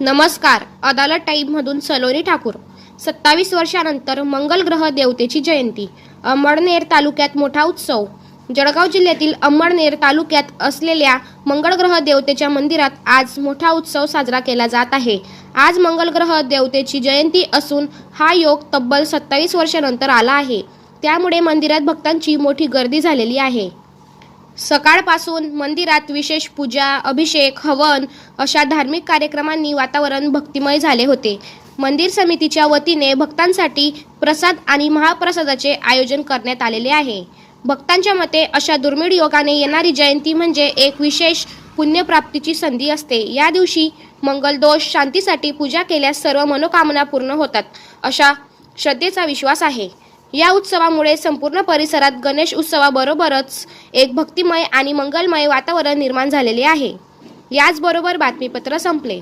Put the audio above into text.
नमस्कार. अदालत टाईममधून सलोनी ठाकूर. सत्तावीस वर्षानंतर मंगल ग्रह देवतेची जयंती. अमळनेर तालुक्यात मोठा उत्सव. जळगाव जिल्ह्यातील अंमळनेर तालुक्यात असलेल्या मंगळग्रह देवतेच्या मंदिरात आज मोठा उत्सव साजरा केला जात आहे. आज मंगल ग्रह देवतेची जयंती असून हा योग तब्बल सत्तावीस वर्षानंतर आला आहे. त्यामुळे मंदिरात भक्तांची मोठी गर्दी झालेली आहे. सकाळपासून मंदिरात विशेष पूजा अभिषेक हवन अशा धार्मिक कार्यक्रमांनी वातावरण भक्तिमय झाले होते. मंदिर समितीच्या वतीने भक्तांसाठी प्रसाद आणि महाप्रसादाचे आयोजन करण्यात आलेले आहे. भक्तांच्या मते अशा दुर्मिळ योगाने येणारी जयंती म्हणजे एक विशेष पुण्यप्राप्तीची संधी असते. या दिवशी मंगलदोष शांतीसाठी पूजा केल्यास सर्व मनोकामना पूर्ण होतात अशा श्रद्धेचा विश्वास आहे. या उत्सवामुळे संपूर्ण परिसरात गणेश उत्सवाबरोबरच एक भक्तिमय आणि मंगलमय वातावरण निर्माण झालेले आहे. याचबरोबर बातमीपत्र संपले.